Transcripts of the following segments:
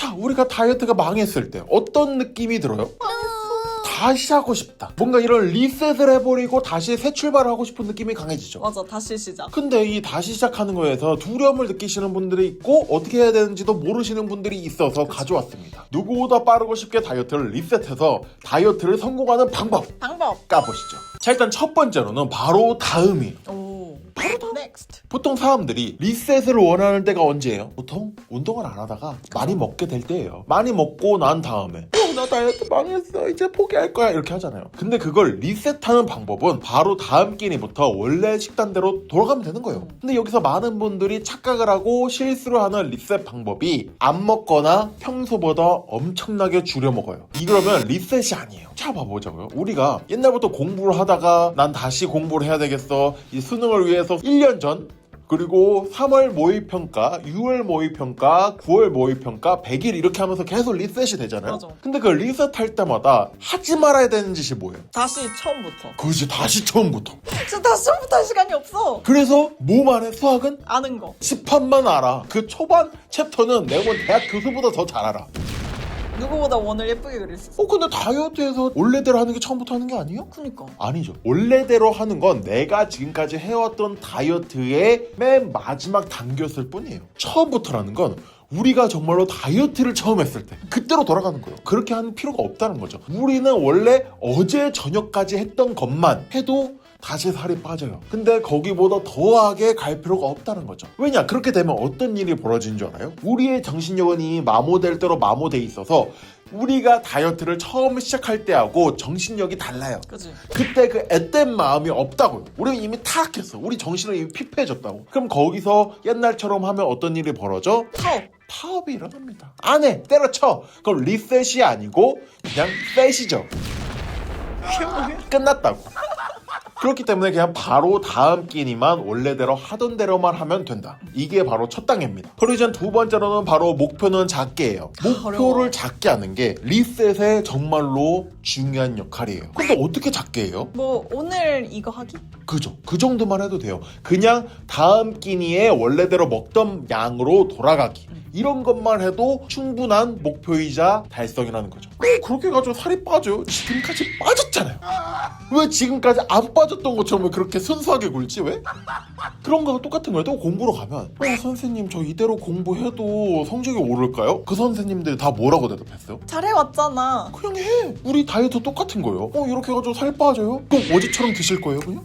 자, 우리가 다이어트가 망했을 때 어떤 느낌이 들어요? 다시 하고 싶다. 뭔가 이런 리셋을 해버리고 다시 새 출발을 하고 싶은 느낌이 강해지죠. 맞아 다시 시작. 근데 이 다시 시작하는 거에서 두려움을 느끼시는 분들이 있고 어떻게 해야 되는지도 모르시는 분들이 있어서 가져왔습니다. 누구보다 빠르고 쉽게 다이어트를 리셋해서 다이어트를 성공하는 방법 방법. 까보시죠. 자 일단 첫 번째로는 바로 다음이 오. 바로 다음. 넥스트. 보통 사람들이 리셋을 원하는 때가 언제예요? 보통 운동을 안 하다가 많이 먹게 될 때예요. 많이 먹고 난 다음에 어, 나 다이어트 망했어. 이제 포기할 거야. 이렇게 하잖아요. 근데 그걸 리셋하는 방법은 바로 다음 끼니부터 원래 식단대로 돌아가면 되는 거예요. 근데 여기서 많은 분들이 착각을 하고 실수를 하는 리셋 방법이 안 먹거나 평소보다 엄청나게 줄여 먹어요. 이러면 리셋이 아니에요. 자 봐보자고요. 우리가 옛날부터 공부를 하다가 난 다시 공부를 해야 되겠어. 이 수능을 위해서 1년 전 그리고 3월 모의평가, 6월 모의평가, 9월 모의평가, 100일 이렇게 하면서 계속 리셋이 되잖아요. 맞아. 근데 그 리셋할 때마다 하지 말아야 되는 짓이 뭐예요? 다시 처음부터. 그지 다시 처음부터. 진짜 다시 처음부터 할 시간이 없어. 그래서 몸 안에 수학은 아는 거. 집합만 알아. 그 초반 챕터는 내가 본 대학 교수보다 더 잘 알아. 누구보다 원을 예쁘게 그릴 수 있어. 어 근데 다이어트에서 원래대로 하는 게 처음부터 하는 게 아니에요? 그니까. 아니죠. 원래대로 하는 건 내가 지금까지 해왔던 다이어트의 맨 마지막 단계였을 뿐이에요. 처음부터라는 건 우리가 정말로 다이어트를 처음 했을 때 그때로 돌아가는 거예요. 그렇게 하는 필요가 없다는 거죠. 우리는 원래 어제 저녁까지 했던 것만 해도 다시 살이 빠져요. 근데 거기보다 더하게 갈 필요가 없다는 거죠. 왜냐? 그렇게 되면 어떤 일이 벌어지는 줄 알아요? 우리의 정신력은 이미 마모될 대로 마모돼 있어서 우리가 다이어트를 처음 시작할 때하고 정신력이 달라요. 그지. 그때 그 앳된 마음이 없다고요. 우리는 이미 타락했어. 우리 정신은 이미 피폐해졌다고. 그럼 거기서 옛날처럼 하면 어떤 일이 벌어져? 파업. 파업이 일어납니다. 안 해. 때려쳐. 그럼 리셋이 아니고 그냥 셋이죠. 끝났다고. 그렇기 때문에 그냥 바로 다음 끼니만 원래대로 하던 대로만 하면 된다. 이게 바로 첫 단계입니다. 그리고 이제 두 번째로는 바로 목표는 작게 해요. 목표를. 작게 하는 게 리셋의 정말로 중요한 역할이에요. 근데 어떻게 작게 해요? 뭐 오늘 이거 하기? 그죠. 그 정도만 해도 돼요. 그냥 다음 끼니에 원래대로 먹던 양으로 돌아가기. 이런 것만 해도 충분한 목표이자 달성이라는 거죠. 왜 그렇게 해가지고 살이 빠져요? 지금까지 빠졌잖아요. 왜 지금까지 안 빠졌던 것처럼 왜 그렇게 순수하게 굴지? 왜? 그런 거랑 똑같은 거예요. 또 공부로 가면 어, 선생님 저 이대로 공부해도 성적이 오를까요? 그 선생님들이 다 뭐라고 대답했어요? 잘해왔잖아. 그냥 해. 우리 다이어트 똑같은 거예요. 어, 이렇게 해가지고 살 빠져요? 그럼 어제처럼 드실 거예요, 그냥?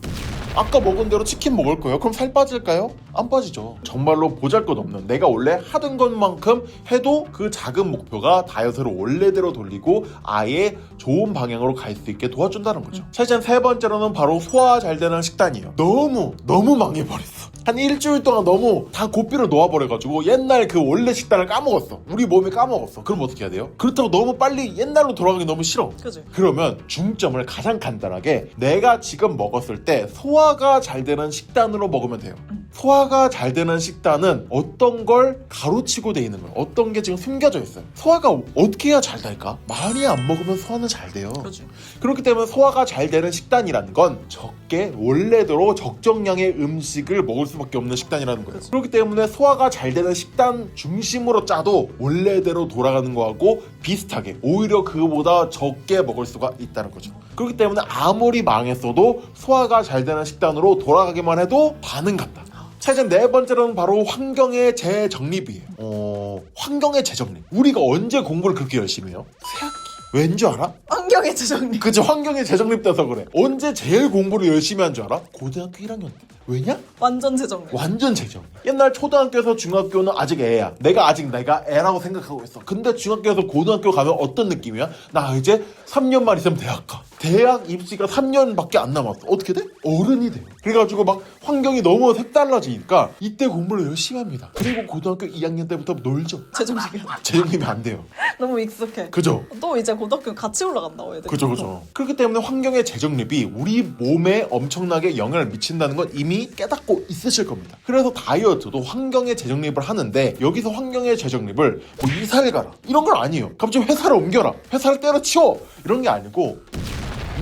아까 먹은 대로 치킨 먹을 거예요? 그럼 살 빠질까요? 안 빠지죠. 정말로 보잘 것 없는 내가 원래 하던 것만큼 해도 그 작은 목표가 다이어트를 원래대로 돌리고 아예 좋은 방향으로 갈 수 있게 도와준다는 거죠. 자, 이제 세 번째로는 바로 소화 잘 되는 식단이에요. 너무, 너무 망해버렸어. 한 일주일 동안 너무 다 고삐를 놓아버려가지고 옛날 그 원래 식단을 까먹었어. 우리 몸이 까먹었어. 그럼 어떻게 해야 돼요? 그렇다고 너무 빨리 옛날로 돌아가기 너무 싫어. 그지. 그러면 중점을 가장 간단하게 내가 지금 먹었을 때 소화가 잘 되는 식단으로 먹으면 돼요. 소화가 잘 되는 식단은 어떤 걸 가로치고 돼 있는 거예요. 어떤 게 지금 숨겨져 있어요. 소화가 어떻게 해야 잘 될까? 많이 안 먹으면 소화는 잘 돼요. 그지. 그렇기 때문에 소화가 잘 되는 식단이라는 건 적게 원래대로 적정량의 음식을 먹을 수밖에 없는 식단이라는 거예요. 그치. 그렇기 때문에 소화가 잘 되는 식단 중심으로 짜도 원래대로 돌아가는 거하고 비슷하게 오히려 그거보다 적게 먹을 수가 있다는 거죠. 그렇기 때문에 아무리 망했어도 소화가 잘 되는 식단으로 돌아가기만 해도 반응 같다. 자 이제 네 번째로는 바로 환경의 재정립이에요. 어, 환경의 재정립. 우리가 언제 공부를 그렇게 열심히 해요? 새학기. 왠지 알아? 환경의 재정립. 그치 환경이 재정립돼서 그래 언제 제일 공부를 열심히 한 줄 알아? 고등학교 1학년 때 왜냐? 완전 재정립. 완전 재정 옛날 초등학교에서 중학교는 아직 애야 내가 아직 내가 애라고 생각하고 있어 근데 중학교에서 고등학교 가면 어떤 느낌이야? 나 이제 3년만 있으면 대학 가 대학 입시가 3년밖에 안 남았어. 어떻게 돼? 어른이 돼. 그래가지고 막 환경이 너무 색달라지니까 이때 공부를 열심히 합니다. 그리고 고등학교 2학년 때부터 놀죠. 재정립이야. 재정립이 안 돼요. 너무 익숙해. 그죠? 또 이제 고등학교 같이 올라간다고 애들. 그죠 그죠. 그렇기 때문에 환경의 재정립이 우리 몸에 엄청나게 영향을 미친다는 건 이미 깨닫고 있으실 겁니다. 그래서 다이어트도 환경의 재정립을 하는데 여기서 환경의 재정립을 뭐 이사를 가라. 이런 건 아니에요. 갑자기 회사를 옮겨라. 회사를 때려치워. 이런 게 아니고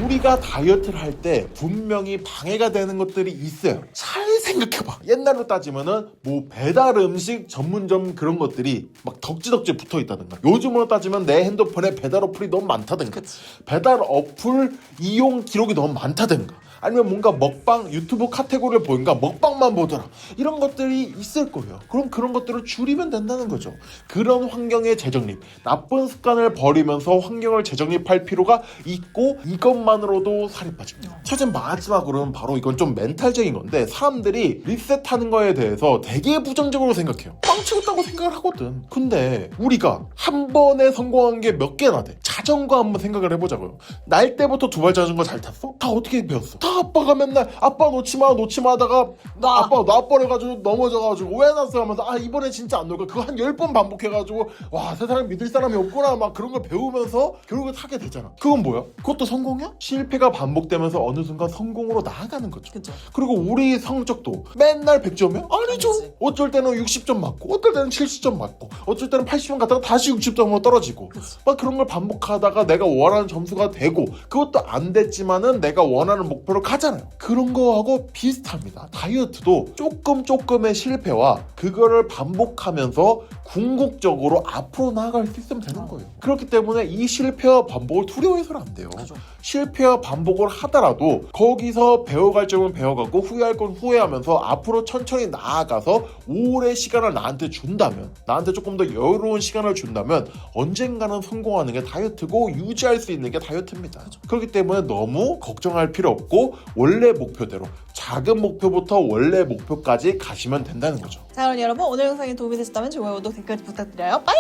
우리가 다이어트를 할 때 분명히 방해가 되는 것들이 있어요. 잘 생각해봐. 옛날로 따지면은 뭐 배달 음식 전문점 그런 것들이 막 덕지덕지 붙어 있다든가. 요즘으로 따지면 내 핸드폰에 배달 어플이 너무 많다든가. 그치. 배달 어플 이용 기록이 너무 많다든가. 아니면 뭔가 먹방 유튜브 카테고리를 보니까 먹방만 보더라. 이런 것들이 있을 거예요. 그럼 그런 것들을 줄이면 된다는 거죠. 그런 환경의 재정립 나쁜 습관을 버리면서 환경을 재정립할 필요가 있고 이것만으로도 살이 빠집니다. 최근 마지막으로는 바로 이건 좀 멘탈적인 건데 사람들이 리셋하는 거에 대해서 되게 부정적으로 생각해요. 빵치겠다고 생각을 하거든. 근데 우리가 한 번에 성공한 게 몇 개나 돼? 자전거 한번 생각을 해보자고요. 날 때부터 두 발 자전거 잘 탔어? 다 어떻게 배웠어? 다 아빠가 맨날 아빠 놓지마 놓지마 하다가 나. 아빠 놔버려가지고 넘어져가지고 왜 났어 하면서 아 이번에 진짜 안 놓을까 그거 한 열 번 반복해가지고 와 세상에 믿을 사람이 없구나 막 그런 걸 배우면서 결국에 타게 되잖아 그건 뭐야? 그것도 성공이야? 실패가 반복되면서 어느 순간 성공으로 나아가는 거죠 그죠. 그리고 우리 성적도 맨날 100점이야? 아니죠. 아니지. 어쩔 때는 60점 맞고, 어떨 때는 70점 맞고, 어쩔 때는 80점 갔다가 다시 60점으로 떨어지고, 그치. 막 그런 걸 반복하다가 내가 원하는 점수가 되고, 그것도 안 됐지만은 내가 원하는 목표 로 가잖아요. 그런 거하고 비슷합니다. 다이어트도 조금 조금의 실패와 그거를 반복하면서 궁극적으로 앞으로 나아갈 수 있으면 되는 거예요. 그렇기 때문에 이 실패와 반복을 두려워해서는 안 돼요. 그죠. 실패와 반복을 하더라도 거기서 배워갈 점은 배워가고 후회할 건 후회하면서 앞으로 천천히 나아가서 오래 시간을 나한테 준다면 나한테 조금 더 여유로운 시간을 준다면 언젠가는 성공하는 게 다이어트고 유지할 수 있는 게 다이어트입니다. 그렇기 때문에 너무 걱정할 필요 없고 원래 목표대로 작은 목표부터 원래 목표까지 가시면 된다는 거죠. 자 그럼 여러분 오늘 영상이 도움이 되셨다면 좋아요, 구독, 댓글 부탁드려요. 빠이!